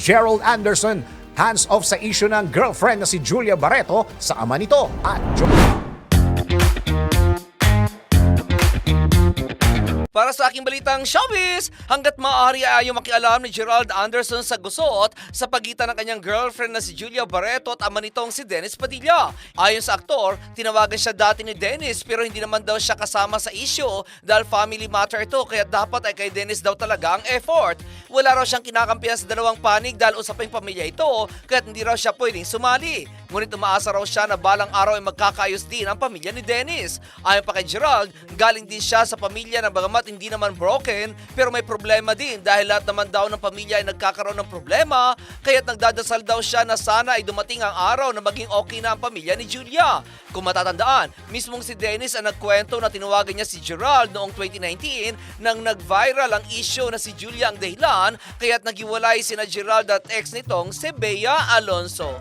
Gerald Anderson hands off sa issue ng girlfriend na si Julia Barreto sa ama nito at Jo- Para sa aking balitang showbiz, hanggat maaari ay ayaw makialam ni Gerald Anderson sa gusot sa pagitan ng kanyang girlfriend na si Julia Barreto at ama nitong si Dennis Padilla. Ayon sa aktor, tinawagan siya dati ni Dennis pero hindi naman daw siya kasama sa issue dahil family matter ito kaya dapat ay kay Dennis daw talaga ang effort. Wala raw siyang kinakampihan sa dalawang panig dahil usaping pamilya ito kaya hindi raw siya pwedeng sumali. Ngunit umaasa raw siya na balang araw ay magkakaayos din ang pamilya ni Dennis. Ayon pa kay Gerald, galing din siya sa pamilya na bagamat hindi naman broken, pero may problema din dahil lahat naman daw ng pamilya ay nagkakaroon ng problema, kaya't nagdadasal daw siya na sana ay dumating ang araw na maging okay na ang pamilya ni Julia. Kung matatandaan, mismong si Dennis ang nagkwento na tinawagan niya si Gerald noong 2019 nang nag-viral ang issue na si Julia ang dahilan, kaya't naghiwalay sina Gerald at ex nitong si Bea Alonso.